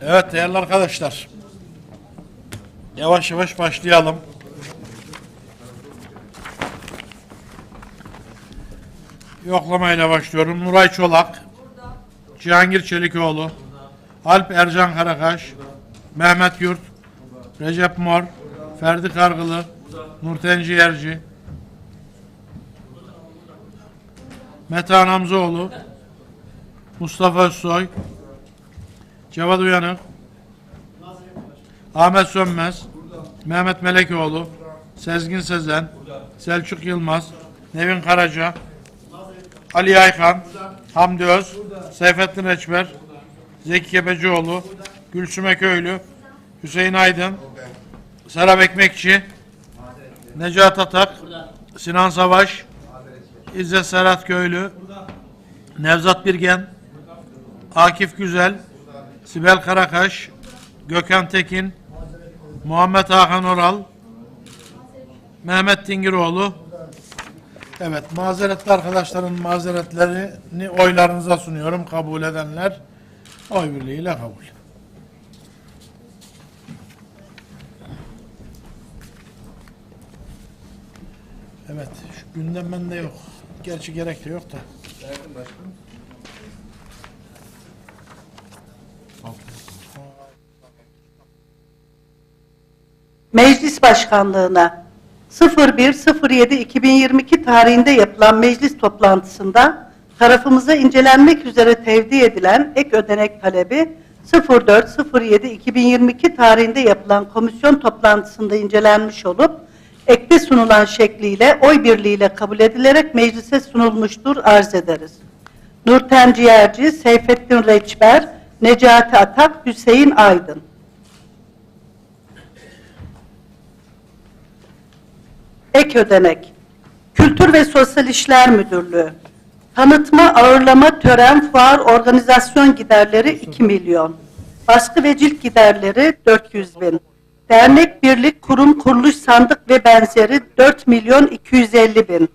Evet. Değerli arkadaşlar. Yavaş yavaş başlayalım. Yoklamayla başlıyorum. Nuray Çolak, Cihangir Çelikoğlu, Alp Ercan Karakaş, Mehmet Yurt, Recep Mor, Ferdi Kargılı, Nurten Ciğerci, Metehan Hamzoğlu, Mustafa Özsoy, Cevat Uyanık, Ahmet Sönmez, Mehmet Melekoğlu, Sezgin Sezen, Selçuk Yılmaz, Nevin Karaca, Ali Aykan, Hamdi Öz, Seyfettin Reçber, Zeki Kebecioğlu, Gülsüm Eköylü, Hüseyin Aydın, Serap Ekmekçi, Necat Atak, Sinan Savaş, İzzet Serhat Köylü, Nevzat Birgen, Akif Güzel, Sibel Karakaş, Gökhan Tekin, Muhammed Hakan Oral, Mehmet Dingiroğlu. Evet, mazeretli arkadaşların mazeretlerini oylarınıza sunuyorum. Kabul edenler oy birliğiyle kabul. Evet, şu gündem bende yok. Gerçi gerek de yok da. Meclis Başkanlığına 01.07.2022 tarihinde yapılan meclis toplantısında tarafımıza incelenmek üzere tevdi edilen ek ödenek talebi 04.07.2022 tarihinde yapılan komisyon toplantısında incelenmiş olup ekte sunulan şekliyle oy birliğiyle kabul edilerek meclise sunulmuştur arz ederiz. Nurten Ciğerci, Seyfettin Reçber, Necati Atak, Hüseyin Aydın. Ek ödenek. Kültür ve Sosyal İşler Müdürlüğü. Tanıtma, ağırlama, tören, fuar, organizasyon giderleri 2 milyon. Baskı ve cilt giderleri 400 bin. Dernek, birlik, kurum, kuruluş, sandık ve benzeri 4 milyon 250 bin.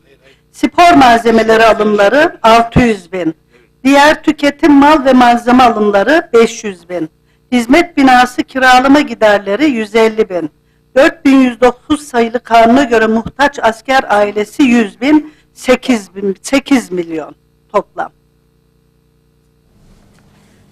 Spor malzemeleri alımları 600 bin. Diğer tüketim mal ve malzeme alımları 500 bin. Hizmet binası kiralama giderleri 150 bin. 4109 sayılı kanuna göre muhtaç asker ailesi 100 bin, 8, bin, 8 milyon toplam.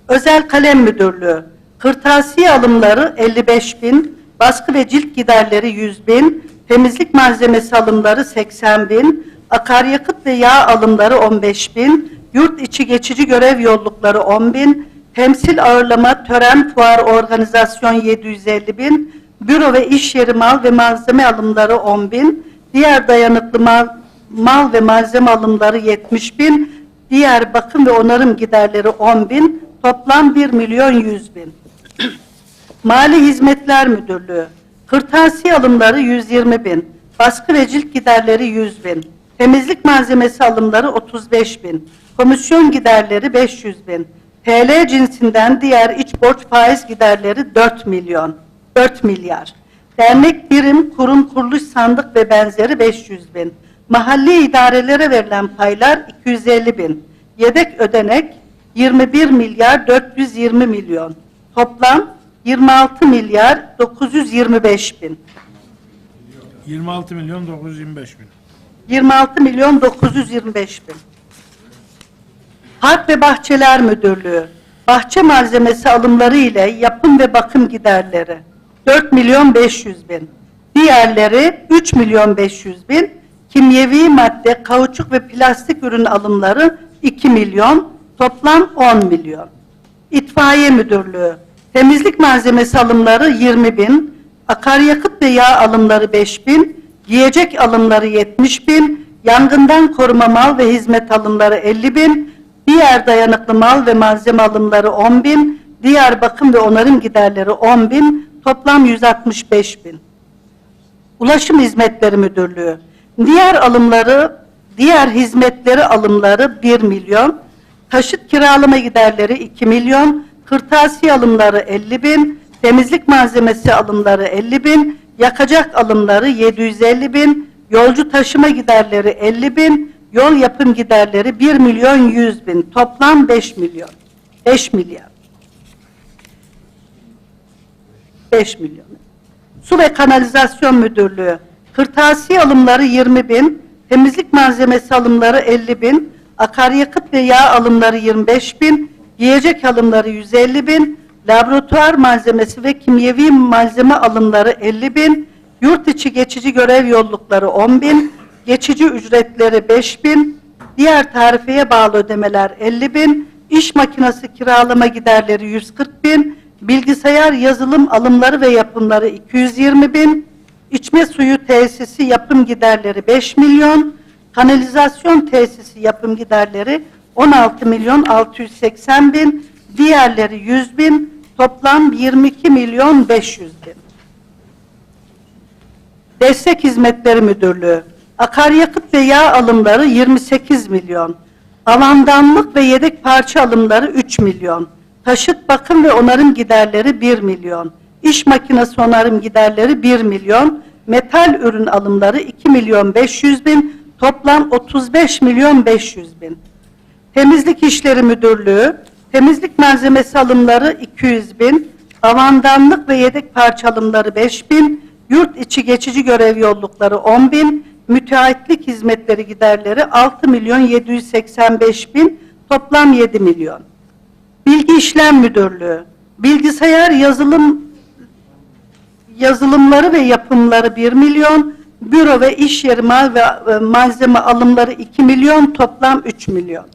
Özel Kalem Müdürlüğü, kırtasiye alımları 55 bin, baskı ve cilt giderleri 100 bin, temizlik malzemesi alımları 80 bin, akaryakıt ve yağ alımları 15 bin, yurt içi geçici görev yollukları 10 bin, temsil ağırlama, tören, fuar, organizasyon 750 bin, büro ve iş yeri mal ve malzeme alımları 10 bin, diğer dayanıklı mal, mal ve malzeme alımları 70 bin, diğer bakım ve onarım giderleri 10 bin, toplam 1 milyon 100 bin. Mali Hizmetler Müdürlüğü, kırtasiye alımları 120 bin, baskı ve cilt giderleri 100 bin, temizlik malzemesi alımları 35 bin, komisyon giderleri 500 bin, TL cinsinden diğer iç borç faiz giderleri 4 milyon, 4 milyar. Dernek birim, kurum, kuruluş, sandık ve benzeri 500 bin. Mahalli idarelere verilen paylar 250 bin. Yedek ödenek 21 milyar 420 milyon. Toplam 26 milyar 925 bin. 26 milyon 925 bin. 26 milyon 925 bin. Park ve Bahçeler Müdürlüğü, bahçe malzemesi alımları ile yapım ve bakım giderleri 4 milyon 500 bin. Diğerleri 3 milyon 500 bin. Kimyevi madde, kauçuk ve plastik ürün alımları 2 milyon, toplam 10 milyon. İtfaiye Müdürlüğü, temizlik malzemesi alımları 20 bin, akaryakıt ve yağ alımları 5 bin, giyecek alımları 70 bin, yangından koruma mal ve hizmet alımları 50 bin, diğer dayanıklı mal ve malzeme alımları 10 bin, diğer bakım ve onarım giderleri 10 bin, toplam 165 bin. Ulaşım Hizmetleri Müdürlüğü, Diğer alımları, diğer hizmetleri alımları 1 milyon. Taşıt kiralama giderleri 2 milyon. Kırtasiye alımları 50 bin. Temizlik malzemesi alımları 50 bin. Yakacak alımları 750 bin. Yolcu taşıma giderleri 50 bin. Yol yapım giderleri 1 milyon 100 bin. Toplam 5 milyon. 5 milyar. 5 milyon. Su ve Kanalizasyon Müdürlüğü. Kırtasiye alımları 20 bin, temizlik malzemesi alımları 50 bin, akaryakıt ve yağ alımları 25 bin, yiyecek alımları 150 bin, laboratuvar malzemesi ve kimyevi malzeme alımları 50 bin, yurt içi geçici görev yollukları 10 bin, geçici ücretleri 5 bin, diğer tarifeye bağlı ödemeler 50 bin, iş makinesi kiralama giderleri 140 bin, bilgisayar yazılım alımları ve yapımları 220 bin, içme suyu tesisi yapım giderleri 5 milyon, kanalizasyon tesisi yapım giderleri 16 milyon 680 bin, diğerleri 100 bin, toplam 22 milyon 500 bin. Destek Hizmetleri Müdürlüğü. Akaryakıt ve yağ alımları 28 milyon. Alandanlık ve yedek parça alımları 3 milyon. Taşıt bakım ve onarım giderleri 1 milyon. İş makinesi onarım giderleri 1 milyon. Metal ürün alımları 2 milyon 500 bin. Toplam 35 milyon 500 bin. Temizlik İşleri Müdürlüğü, temizlik malzemesi alımları 200 bin, avandanlık ve yedek parça alımları 5 bin, yurt içi geçici görev yollukları 10 bin, müteahhitlik hizmetleri giderleri 6 milyon 785 bin, toplam 7 milyon. Bilgi İşlem Müdürlüğü, bilgisayar yazılım yazılımları ve yapımları 1 milyon, büro ve iş yeri mal ve e, malzeme alımları 2 milyon, toplam 3 milyon.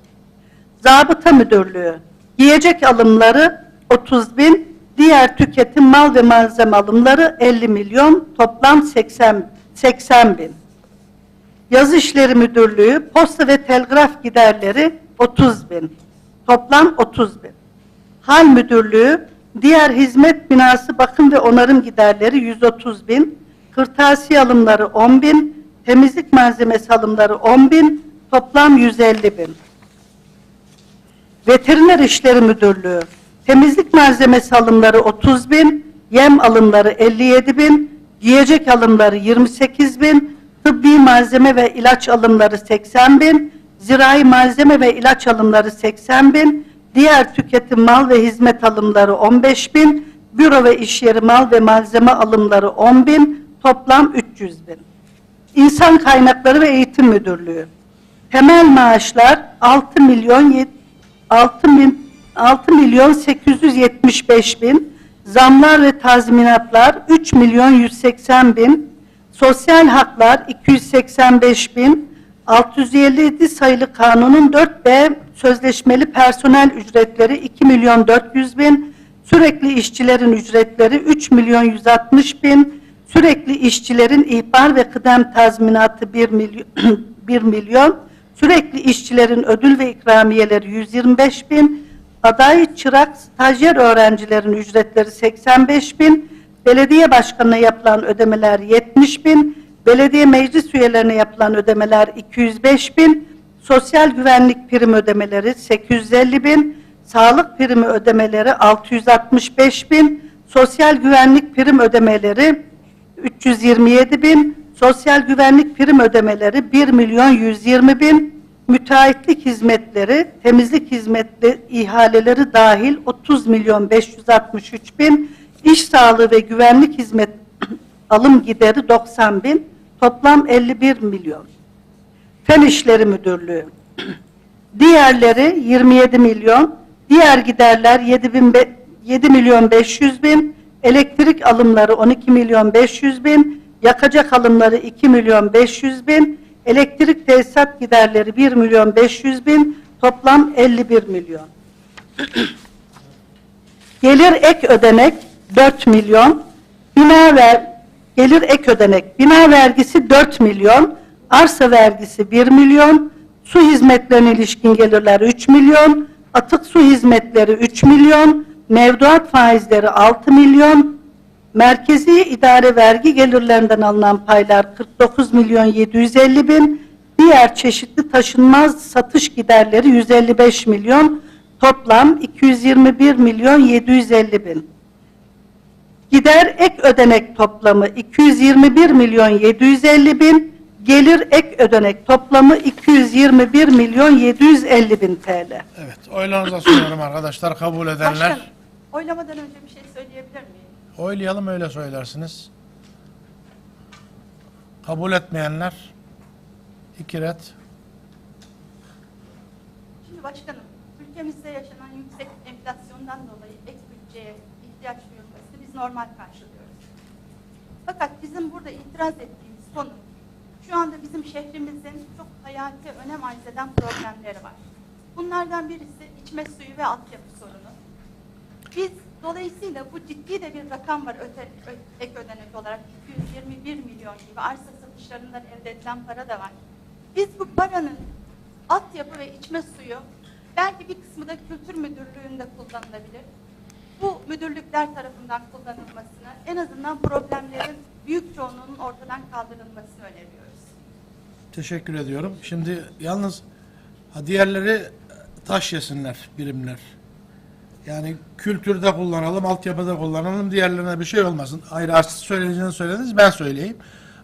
Zabıta Müdürlüğü, yiyecek alımları 30 bin, diğer tüketim mal ve malzeme alımları 50 milyon, toplam 80, 80 bin. Yazı İşleri Müdürlüğü, posta ve telgraf giderleri 30 bin, toplam 30 bin. Hal Müdürlüğü, diğer hizmet binası bakım ve onarım giderleri 130 bin, kırtasiye alımları 10 bin, temizlik malzemesi alımları 10 bin, toplam 150 bin. Veteriner İşleri Müdürlüğü, temizlik malzemesi alımları 30 bin, yem alımları 57 bin, yiyecek alımları 28 bin, tıbbi malzeme ve ilaç alımları 80 bin, zirai malzeme ve ilaç alımları 80 bin, diğer tüketim mal ve hizmet alımları 15 bin, büro ve iş yeri mal ve malzeme alımları 10 bin, toplam 300 bin. İnsan Kaynakları ve Eğitim Müdürlüğü. Temel maaşlar 6 milyon yet- 6 bin 6 milyon 875 bin, zamlar ve tazminatlar 3 milyon 180 bin, sosyal haklar 285 bin, 657 sayılı kanunun 4B sözleşmeli personel ücretleri 2 milyon 400 bin, sürekli işçilerin ücretleri 3 milyon 160 bin, sürekli işçilerin ihbar ve kıdem tazminatı 1 milyon, 1 milyon. Sürekli işçilerin ödül ve ikramiyeleri 125 bin, aday, çırak, stajyer öğrencilerin ücretleri 85 bin, belediye başkanına yapılan ödemeler 70 bin, belediye meclis üyelerine yapılan ödemeler 205 bin, sosyal güvenlik prim ödemeleri 850 bin, sağlık primi ödemeleri 665 bin, sosyal güvenlik prim ödemeleri 327 bin, sosyal güvenlik prim ödemeleri 1 milyon 120 bin, müteahhitlik hizmetleri, temizlik hizmetleri ihaleleri dahil 30 milyon 563 bin, iş sağlığı ve güvenlik hizmet alım gideri 90 bin, toplam 51 milyon. Fen İşleri Müdürlüğü. Diğerleri 27 milyon, diğer giderler 7, bin be- 7 milyon 500 bin, elektrik alımları 12 milyon 500 bin, yakacak alımları 2 milyon 500 bin, elektrik tesisat giderleri 1 milyon 500 bin, toplam 51 milyon. Gelir ek ödenek 4 milyon, bina ver, gelir ek ödenek, bina vergisi 4 milyon, arsa vergisi 1 milyon, su hizmetlerine ilişkin gelirler 3 milyon, atık su hizmetleri 3 milyon, mevduat faizleri 6 milyon, merkezi idare vergi gelirlerinden alınan paylar 49 milyon 750 bin, diğer çeşitli taşınmaz satış giderleri 155 milyon, toplam 221 milyon 750 bin. Gider ek ödenek toplamı 221 milyon 750 bin, gelir ek ödenek toplamı 221 milyon 750 bin TL. Evet. Oylarınıza sunuyorum arkadaşlar. Kabul edenler. Başkanım, oylamadan önce bir şey söyleyebilir miyim? Oylayalım öyle söylersiniz. Kabul etmeyenler. iki ret. Şimdi başkanım, ülkemizde yaşanan yüksek enflasyondan dolayı ek bütçeye ihtiyaç duyulmasını biz normal karşılıyoruz. Fakat bizim burada itiraz ettiğimiz konu, şu anda bizim şehrimizin çok hayati önem arz eden problemleri var. Bunlardan birisi içme suyu ve altyapı sorunu. Biz dolayısıyla bu ciddi de bir rakam var öte, ö- ek ödenek olarak 221 milyon gibi arsa satışlarından elde edilen para da var. Biz bu paranın altyapı ve içme suyu belki bir kısmı da kültür müdürlüğünde kullanılabilir. Müdürlükler tarafından kullanılmasını en azından problemlerin büyük çoğunluğunun ortadan kaldırılmasını öneriyoruz. Teşekkür ediyorum. Şimdi yalnız diğerleri taş yesinler birimler. Yani kültürde kullanalım, altyapıda kullanalım, diğerlerine bir şey olmasın. Ayrı siz söyleyeceğini söylediniz, ben söyleyeyim.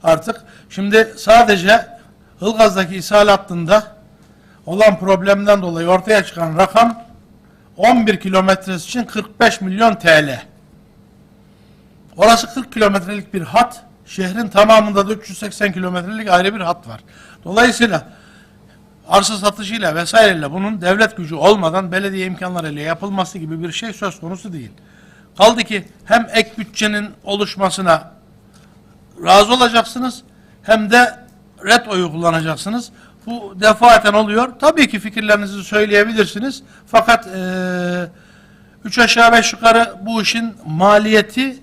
Artık şimdi sadece Ilgaz'daki ishal hattında olan problemden dolayı ortaya çıkan rakam 11 kilometresi için 45 milyon TL. Orası 40 kilometrelik bir hat. Şehrin tamamında da 380 kilometrelik ayrı bir hat var. Dolayısıyla arsa satışıyla vesaireyle bunun devlet gücü olmadan belediye imkanlarıyla yapılması gibi bir şey söz konusu değil. Kaldı ki hem ek bütçenin oluşmasına razı olacaksınız hem de red oyu kullanacaksınız. Bu defaten oluyor. Tabii ki fikirlerinizi söyleyebilirsiniz. Fakat eee üç aşağı beş yukarı bu işin maliyeti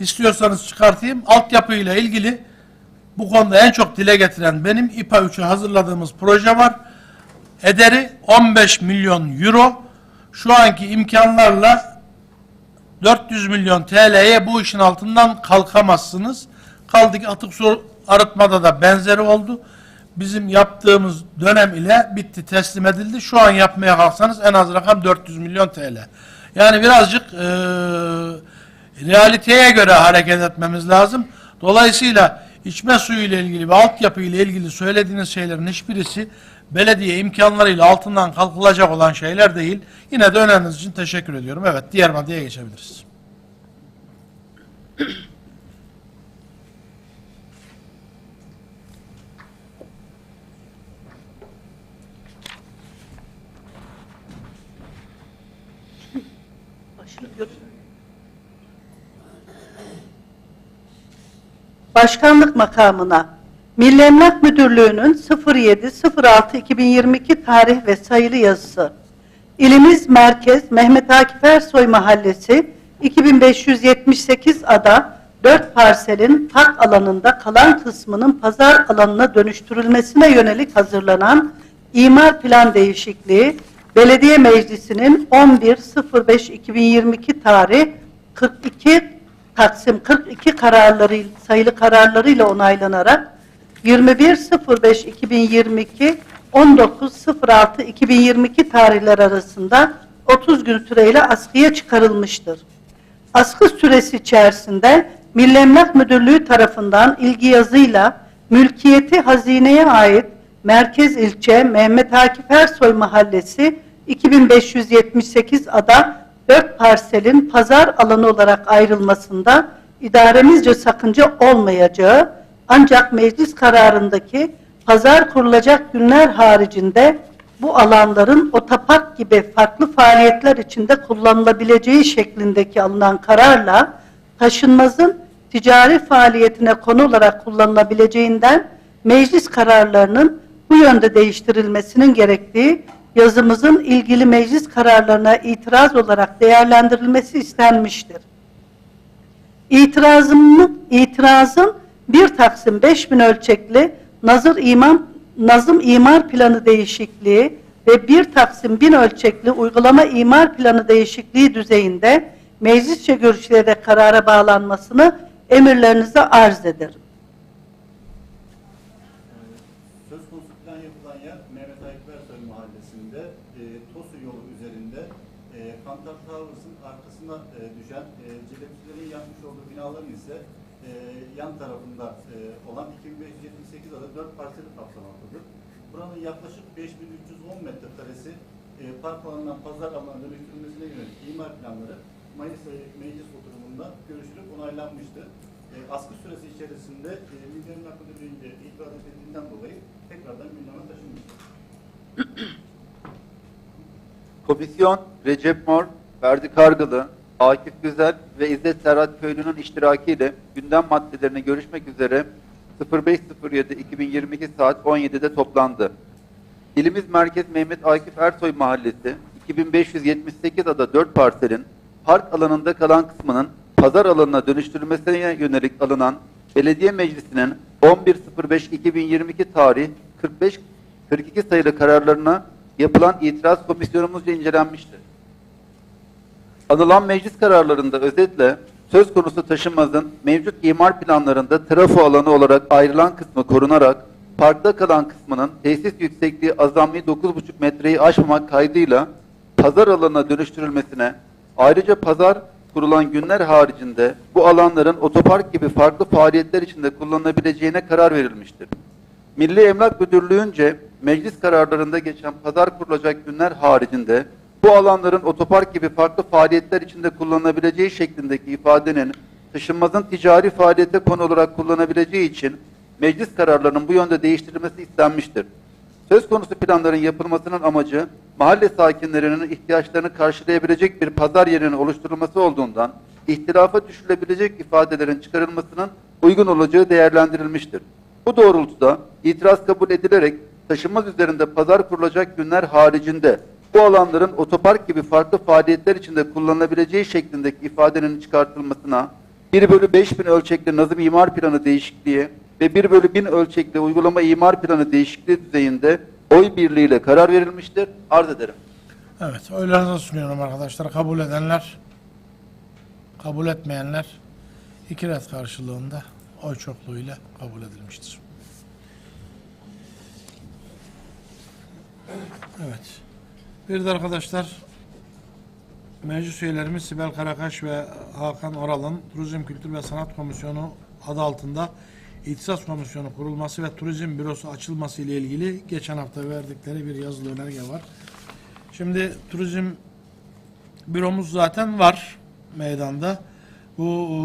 istiyorsanız çıkartayım. Altyapıyla ilgili bu konuda en çok dile getiren benim İPA 3'ü hazırladığımız proje var. Ederi 15 milyon euro. Şu anki imkanlarla 400 milyon TL'ye bu işin altından kalkamazsınız. Kaldı ki atık su arıtmada da benzeri oldu. Bizim yaptığımız dönem ile bitti, teslim edildi. Şu an yapmaya kalksanız en az rakam 400 milyon TL. Yani birazcık eee realiteye göre hareket etmemiz lazım. Dolayısıyla içme suyu ile ilgili ve altyapı ile ilgili söylediğiniz şeylerin hiçbirisi belediye imkanlarıyla altından kalkılacak olan şeyler değil. Yine de öneriniz için teşekkür ediyorum. Evet, diğer maddeye geçebiliriz. Başkanlık makamına Milli Emlak Müdürlüğü'nün 07-06-2022 tarih ve sayılı yazısı. İlimiz Merkez Mehmet Akif Ersoy Mahallesi 2578 ada 4 parselin park alanında kalan kısmının pazar alanına dönüştürülmesine yönelik hazırlanan imar plan değişikliği Belediye Meclisi'nin 11.05.2022 tarih 42 Taksim 42 kararları sayılı kararlarıyla onaylanarak 21.05.2022 19.06.2022 tarihler arasında 30 gün süreyle askıya çıkarılmıştır. Askı süresi içerisinde Milli Emlak Müdürlüğü tarafından ilgi yazıyla mülkiyeti hazineye ait Merkez İlçe Mehmet Akif Ersoy Mahallesi 2578 ada 4 parselin pazar alanı olarak ayrılmasında idaremizce sakınca olmayacağı ancak meclis kararındaki pazar kurulacak günler haricinde bu alanların otopark gibi farklı faaliyetler içinde kullanılabileceği şeklindeki alınan kararla taşınmazın ticari faaliyetine konu olarak kullanılabileceğinden meclis kararlarının bu yönde değiştirilmesinin gerektiği yazımızın ilgili meclis kararlarına itiraz olarak değerlendirilmesi istenmiştir. İtirazımın, itirazım bir Taksim 5000 ölçekli Nazır İmam, Nazım İmar Planı değişikliği ve bir Taksim 1000 ölçekli uygulama imar planı değişikliği düzeyinde meclisçe görüşülerek karara bağlanmasını emirlerinize arz ederim. Söz konusu plan yapılan yer Mehmet Akif Ersoy mahallesinde e, Tosu yolu üzerinde e, Kantar Towers'ın arkasına e, düşen e, celepçilerin yapmış olduğu binaların ise e, yan tarafında e, olan 2578 adet 4 parseli kapsamaktadır. Buranın yaklaşık 5310 metrekaresi e, park alanından pazar alanına dönüştürülmesine yönelik imar planları Mayıs ayı meclis oturumunda görüşülüp onaylanmıştı. E, askı süresi içerisinde e, Milli Emlak Müdürlüğü'nce itiraz edildiğinden dolayı tekrardan gündeme taşınmıştır. Komisyon Recep Mor, Ferdi Kargılı, Akif Güzel ve İzzet Serhat Köylü'nün iştirakiyle gündem maddelerini görüşmek üzere 05.07.2022 saat 17'de toplandı. İlimiz Merkez Mehmet Akif Ersoy Mahallesi 2578 ada 4 parselin park alanında kalan kısmının pazar alanına dönüştürülmesine yönelik alınan belediye meclisinin 11.05.2022 tarih 45 42 sayılı kararlarına yapılan itiraz komisyonumuzca incelenmiştir. Anılan meclis kararlarında özetle söz konusu taşınmazın mevcut imar planlarında trafo alanı olarak ayrılan kısmı korunarak parkta kalan kısmının tesis yüksekliği azami 9,5 metreyi aşmamak kaydıyla pazar alanına dönüştürülmesine ayrıca pazar kurulan günler haricinde bu alanların otopark gibi farklı faaliyetler içinde kullanılabileceğine karar verilmiştir. Milli Emlak Müdürlüğü'nce meclis kararlarında geçen pazar kurulacak günler haricinde bu alanların otopark gibi farklı faaliyetler içinde kullanılabileceği şeklindeki ifadenin taşınmazın ticari faaliyete konu olarak kullanabileceği için meclis kararlarının bu yönde değiştirilmesi istenmiştir. Söz konusu planların yapılmasının amacı mahalle sakinlerinin ihtiyaçlarını karşılayabilecek bir pazar yerinin oluşturulması olduğundan ihtilafa düşülebilecek ifadelerin çıkarılmasının uygun olacağı değerlendirilmiştir. Bu doğrultuda itiraz kabul edilerek taşınmaz üzerinde pazar kurulacak günler haricinde bu alanların otopark gibi farklı faaliyetler içinde kullanılabileceği şeklindeki ifadenin çıkartılmasına 1 bölü 5000 ölçekli nazım imar planı değişikliği ve 1 bölü 1000 ölçekli uygulama imar planı değişikliği düzeyinde oy birliğiyle karar verilmiştir. Arz ederim. Evet, oylarınıza sunuyorum arkadaşlar. Kabul edenler, kabul etmeyenler iki red karşılığında oy çokluğuyla kabul edilmiştir. Evet. Bir de arkadaşlar meclis üyelerimiz Sibel Karakaş ve Hakan Oral'ın Turizm Kültür ve Sanat Komisyonu adı altında İhtisas Komisyonu kurulması ve Turizm Bürosu açılması ile ilgili geçen hafta verdikleri bir yazılı önerge var. Şimdi turizm büromuz zaten var meydanda. Bu e,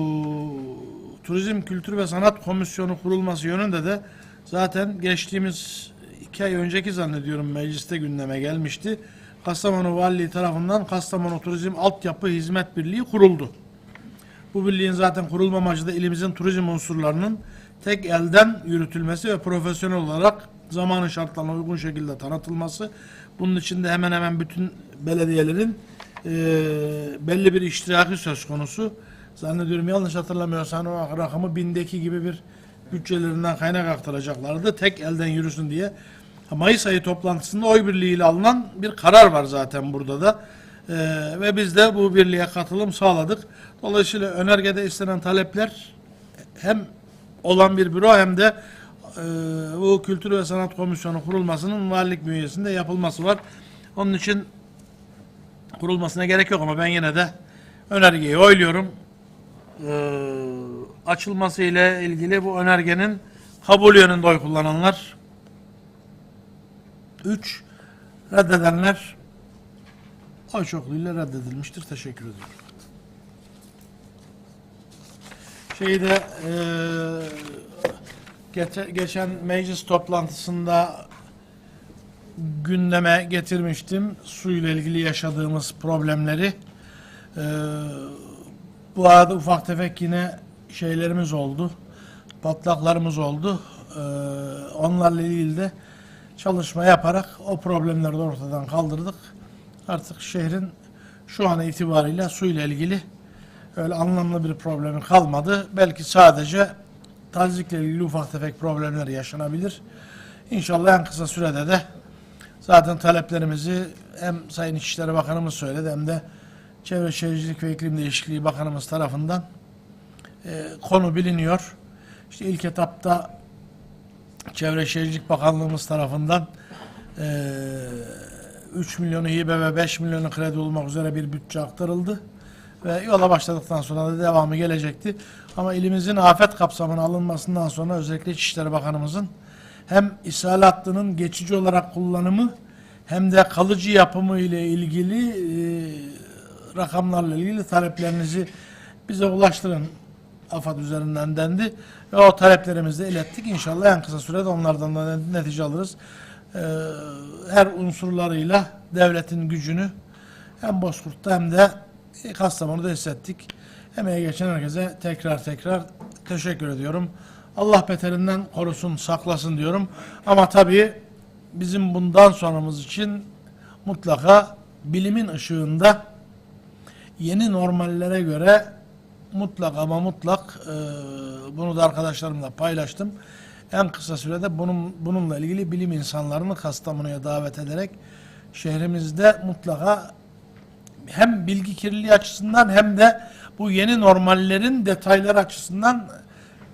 Turizm Kültür ve Sanat Komisyonu kurulması yönünde de zaten geçtiğimiz iki ay önceki zannediyorum mecliste gündeme gelmişti. Kastamonu Valiliği tarafından Kastamonu Turizm Altyapı Hizmet Birliği kuruldu. Bu birliğin zaten kurulma amacı da ilimizin turizm unsurlarının tek elden yürütülmesi ve profesyonel olarak zamanın şartlarına uygun şekilde tanıtılması. Bunun için de hemen hemen bütün belediyelerin eee, belli bir iştiraki söz konusu. Zannediyorum yanlış hatırlamıyorsam o rakamı bindeki gibi bir bütçelerinden kaynak aktaracaklardı. Tek elden yürüsün diye. Mayıs ayı toplantısında oy birliğiyle alınan bir karar var zaten burada da. Ee, ve biz de bu birliğe katılım sağladık. Dolayısıyla önergede istenen talepler hem olan bir büro hem de e, bu Kültür ve Sanat Komisyonu kurulmasının valilik bünyesinde yapılması var. Onun için kurulmasına gerek yok ama ben yine de önergeyi oyluyorum. Ee, açılması ile ilgili bu önergenin kabul yönünde oy kullananlar 3 reddedenler oy çokluğuyla reddedilmiştir. Teşekkür ediyorum. Şeyde eee, geçe- geçen meclis toplantısında gündeme getirmiştim su ile ilgili yaşadığımız problemleri. Eee, bu arada ufak tefek yine şeylerimiz oldu. Patlaklarımız oldu. Eee, onlarla ilgili de çalışma yaparak o problemleri ortadan kaldırdık. Artık şehrin şu an itibariyle su ile ilgili öyle anlamlı bir problemi kalmadı. Belki sadece tazikle ilgili ufak tefek problemler yaşanabilir. İnşallah en kısa sürede de zaten taleplerimizi hem Sayın İçişleri Bakanımız söyledi hem de Çevre Şehircilik ve İklim Değişikliği Bakanımız tarafından e, konu biliniyor. İşte ilk etapta Çevre Şehircilik Bakanlığımız tarafından e, 3 milyonu hibe ve 5 milyonu kredi olmak üzere bir bütçe aktarıldı. Ve yola başladıktan sonra da devamı gelecekti. Ama ilimizin afet kapsamına alınmasından sonra özellikle İçişleri Bakanımızın hem ishal hattının geçici olarak kullanımı hem de kalıcı yapımı ile ilgili e, rakamlarla ilgili taleplerinizi bize ulaştırın AFAD üzerinden dendi. Ve o taleplerimizi de ilettik. İnşallah en kısa sürede onlardan da netice alırız. E, her unsurlarıyla devletin gücünü hem Bozkurt'ta hem de Kastamonu'da hissettik. Emeğe geçen herkese tekrar tekrar teşekkür ediyorum. Allah beterinden korusun, saklasın diyorum. Ama tabii bizim bundan sonramız için mutlaka bilimin ışığında yeni normallere göre mutlak ama mutlak e, bunu da arkadaşlarımla paylaştım. En kısa sürede bunun, bununla ilgili bilim insanlarını Kastamonu'ya davet ederek şehrimizde mutlaka hem bilgi kirliliği açısından hem de bu yeni normallerin detayları açısından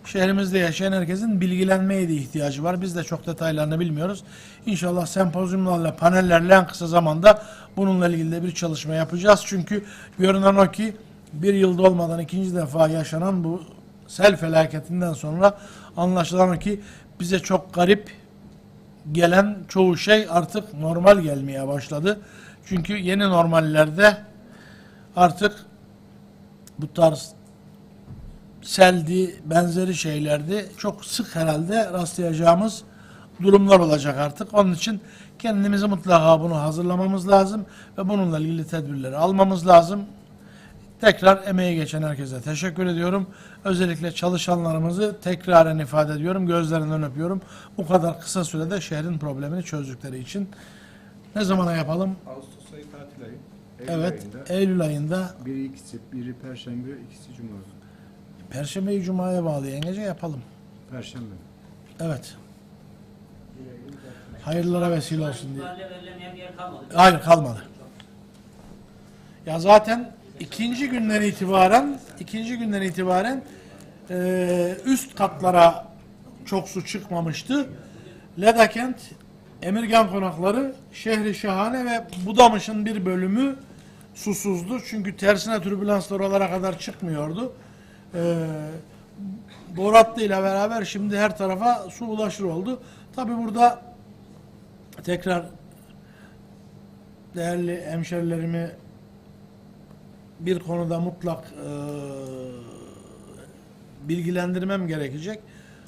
şehrimizde yaşayan herkesin bilgilenmeye de ihtiyacı var. Biz de çok detaylarını bilmiyoruz. İnşallah sempozyumlarla, panellerle en kısa zamanda bununla ilgili de bir çalışma yapacağız. Çünkü görünen o ki bir yılda olmadan ikinci defa yaşanan bu sel felaketinden sonra anlaşılan o ki bize çok garip gelen çoğu şey artık normal gelmeye başladı. Çünkü yeni normallerde artık bu tarz seldi, benzeri şeylerdi. Çok sık herhalde rastlayacağımız durumlar olacak artık. Onun için kendimizi mutlaka bunu hazırlamamız lazım ve bununla ilgili tedbirleri almamız lazım. Tekrar emeği geçen herkese teşekkür ediyorum. Özellikle çalışanlarımızı tekraren ifade ediyorum. Gözlerinden öpüyorum. Bu kadar kısa sürede şehrin problemini çözdükleri için. Ne zamana yapalım? Ağustos ayı tatil ayı. Eylül Evet, ayında. Eylül ayında Biri ikisi, biri Perşembe, ikisi Cuma. Perşembeyi Cuma'ya bağlayan gece yapalım. Perşembe. Evet. Hayırlara vesile olsun diye. Hayır kalmadı. Ya zaten ikinci günden itibaren ikinci günden itibaren eee, üst katlara çok su çıkmamıştı. Ledakent, Emirgan konakları, Şehri Şahane ve Budamış'ın bir bölümü susuzdu. Çünkü tersine türbülanslar oralara kadar çıkmıyordu. Eee boru hattıyla beraber şimdi her tarafa su ulaşır oldu. Tabi burada tekrar değerli hemşerilerimi bir konuda mutlak e, bilgilendirmem gerekecek.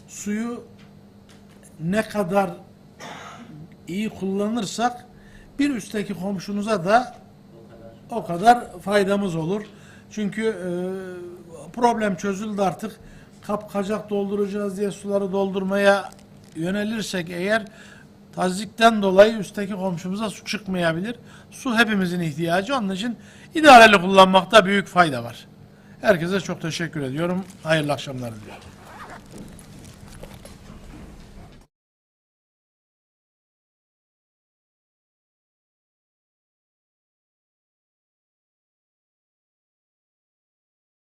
Suyu ne kadar iyi kullanırsak bir üstteki komşunuza da o kadar faydamız olur. Çünkü e, problem çözüldü artık. Kap kacak dolduracağız diye suları doldurmaya yönelirsek eğer tazikten dolayı üstteki komşumuza su çıkmayabilir. Su hepimizin ihtiyacı. Onun için idareli kullanmakta büyük fayda var. Herkese çok teşekkür ediyorum. Hayırlı akşamlar diliyorum.